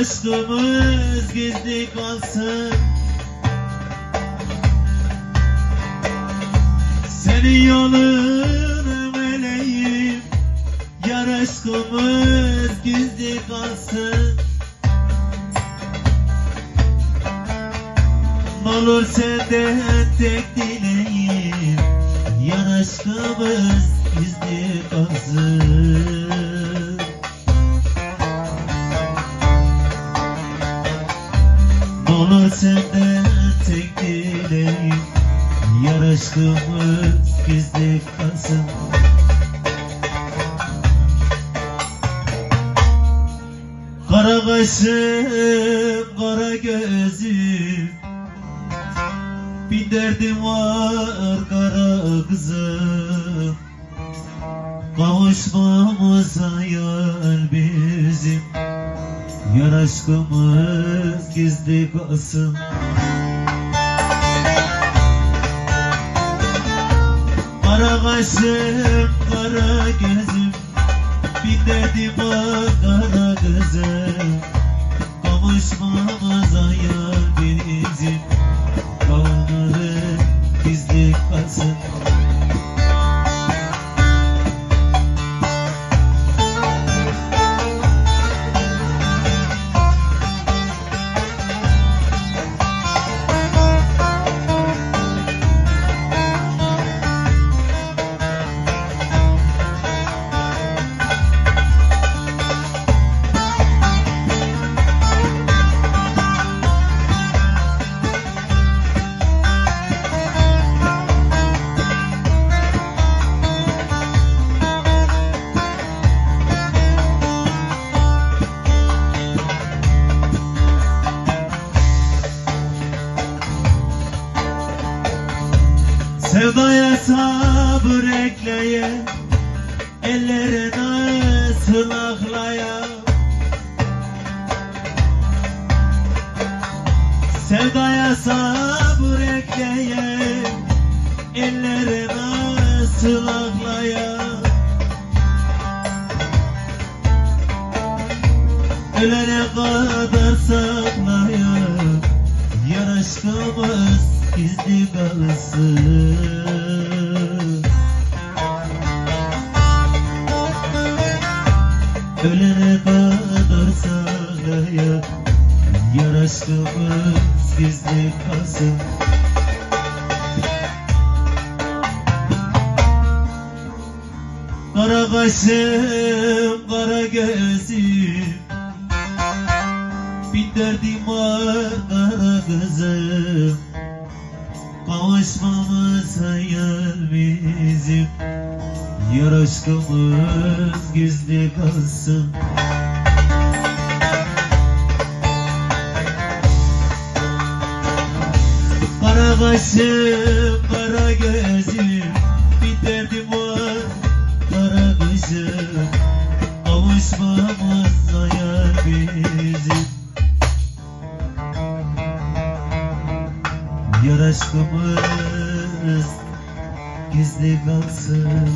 aşkımız gizli kalsın. Senin yolunu meleğim Yar aşkımız gizli kalsın. Olur senden tek dileğim. Yar aşkımız gizli kalsın Olur senden tek dileğim. Yar aşkımız gizli kalsın Kara kaşım, kara gözüm. Bir derdim var kara kızım. Kavuşmamız hayal bizim Yar aşkımız gizli kalsın Kara kaşım, kara gözüm. Bir derdim var kara kızım Kavuşmamız hayal bizim Kavunları gizli kalsın Sevdaya sabır ekleye Ellerini sınaklaya Sevdaya sabır ekleye Ellerini sınaklaya Ölene kadar saklaya Yar aşkımız gizli kalsın Ölene kadar saklaya Yar aşkımız gizli kalsın. Kara kaşım, kara gözüm. Bir derdim var kara kızım Kavuşmamız hayal bizim. Yar aşkımız gizli kalsın. Kara kaşım, kara gözüm Bir derdim var kara kızım Kavuşmamız Yar aşkımız gizli kalsın